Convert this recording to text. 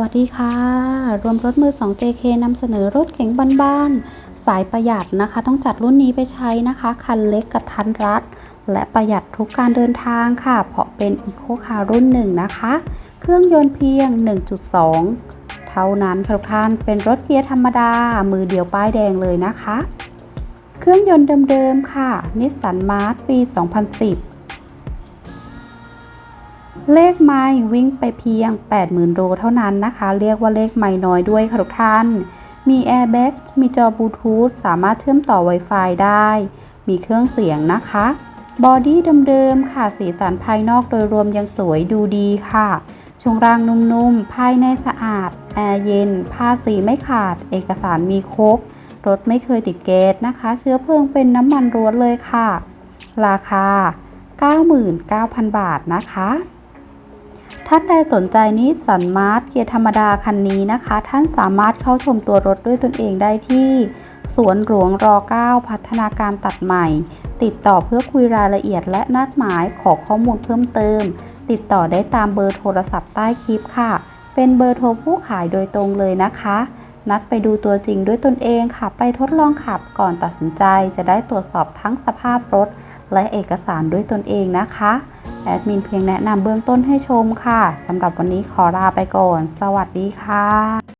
วัสดีค่ะ รวมรถมือ 2 JK นำเสนอรถเก๋งบ้านๆ สายประหยัดนะคะ ต้องจัดรุ่นนี้ไปใช้นะคะ คันเล็กกระทันรัด และประหยัดทุกการเดินทางค่ะ เพราะเป็นอีโคคารุ่นหนึ่งนะคะ เครื่องยนต์เพียง 1.2 เท่านั้นค่ะทุกท่าน เป็นรถเกียร์ธรรมดา มือเดียวป้ายแดงเลยนะคะ เครื่องยนต์เดิมๆค่ะ นิสสันมาร์ปี 2010 เลขไมล์วิ่งไปเพียง 80,000 โลเท่านั้นนะคะ เรียกว่าเลขไมล์น้อยด้วยค่ะทุกท่าน มีแอร์แบ็กมีจอบลูทูธสามารถเชื่อมต่อ Wi-Fi ได้ มีเครื่องเสียงนะคะ บอดี้เดิมๆค่ะ สีสันภายนอกโดยรวมยังสวยดูดีค่ะ ช่วงล่างนุ่มๆ ภายในสะอาด แอร์เย็น ผ้าสีไม่ขาด เอกสารมีครบ รถไม่เคยติดเกสนะคะ เชื้อเพลิงเป็นน้ำมันร้วนเลยค่ะ ราคา 99,000 บาทนะคะ ท่านใดสนใจนิสสันมาร์ทเกียร์ธรรมดาคันนี้นะคะ ท่านสามารถเข้าชมตัวรถด้วยตนเองได้ที่ สวนหลวงร9พัฒนาการตัดใหม่ ติดต่อเพื่อคุยรายละเอียดและนัดหมายขอข้อมูลเพิ่มเติม ติดต่อได้ตามเบอร์โทรศัพท์ใต้คลิปค่ะ เป็นเบอร์โทรผู้ขายโดยตรงเลยนะคะ นัดไปดูตัวจริงด้วยตนเองค่ะ ไปทดลองขับก่อนตัดสินใจจะได้ตรวจสอบทั้งสภาพรถ และเอกสารด้วยตนเองนะคะ แอดมินเพียงแนะนำเบื้องต้นให้ชมค่ะสำหรับวันนี้ขอลาไปก่อน สวัสดีค่ะ